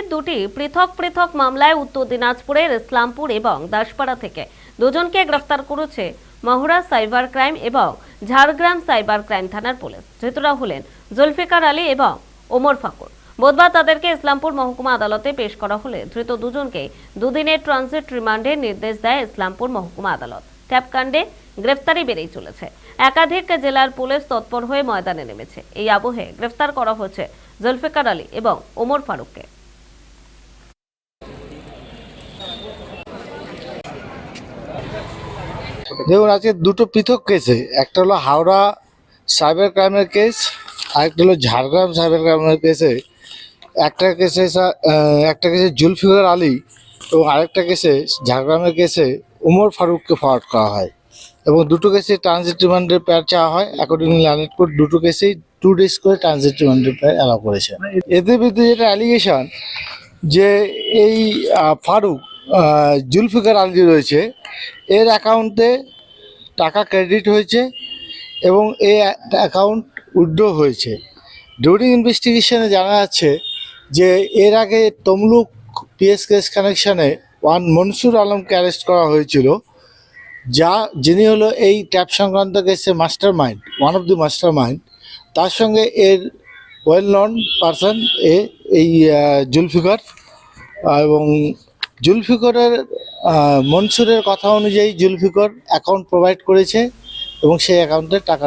একাধিক দুটি পৃথক পৃথক মামলায় উত্তর দিনাজপুরের ইসলামপুর এবং দাসপাড়া থেকে দুজনকে গ্রেফতার করেছে মহুরা সাইবার ক্রাইম এবং ঝাড়গ্রাম সাইবার ক্রাইম থানার পুলিশ। ধৃতরা হলেন জুলফিকার আলী এবং ওমর ফাকুর বুধবার তাদেরকে ইসলামপুর মহকুমা আদালতে পেশ করা হলে ধৃত দুজনকে দুদিনের ট্রানজিট রিমান্ডের নির্দেশ দেয় ইসলামপুর মহকুমা আদালত। ট্যাপকাণ্ডে গ্রেফতারি বেড়েই চলেছে। একাধিক জেলার পুলিশ তৎপর হয়ে ময়দানে নেমেছে। এই আবহে গ্রেফতার করা হয়েছে জুলফিকার আলী এবং ওমর ফারুককে। দেখুন, আজকে দুটো পৃথক কেসে একটা হলো হাওড়া সাইবার ক্রাইমের কেস আরেকটা হলো ঝাড়গ্রাম সাইবার ক্রাইমের কেসে একটা কেসে একটা কেসে জুলফিকার আলী এবং আরেকটা কেসে ঝাড়গ্রামের কেসে উমর ফারুককে ফরওয়ার্ড করা হয়। এবং দুটো কেসে ট্রানজিট রিমান্ডের প্যার চাওয়া হয়। অ্যাকর্ডিং ল্যান্ড কোর্ট দুটো কেসেই টু ডেজ করে ট্রানজিট রিমান্ডের প্যার অ্যালাউ করেছে। এদের বিরুদ্ধে যেটা অ্যালিগেশন যে এই ফারুক জুলফিকার আলী রয়েছে এর অ্যাকাউন্টে টাকা ক্রেডিট হয়েছে এবং এই অ্যাকাউন্ট উইথড্র হয়েছে। ডিউরিং ইনভেস্টিগেশনে জানা যাচ্ছে যে এর আগে তমলুক পিএস কেস কানেকশনে ওয়ান মনসুর আলমকে অ্যারেস্ট করা হয়েছিল, যা, যিনি হলো এই ট্যাপ সংক্রান্ত কেসে master mind one of the master mind তার সঙ্গে এর ওয়েল নন পারসন এ, এই জুলফিকার এবং জুলফিকরের মনসুরের কথা অনুযায়ী জুলফিকর অ্যাকাউন্ট প্রোভাইড করেছে এবং সেই অ্যাকাউন্টে টাকা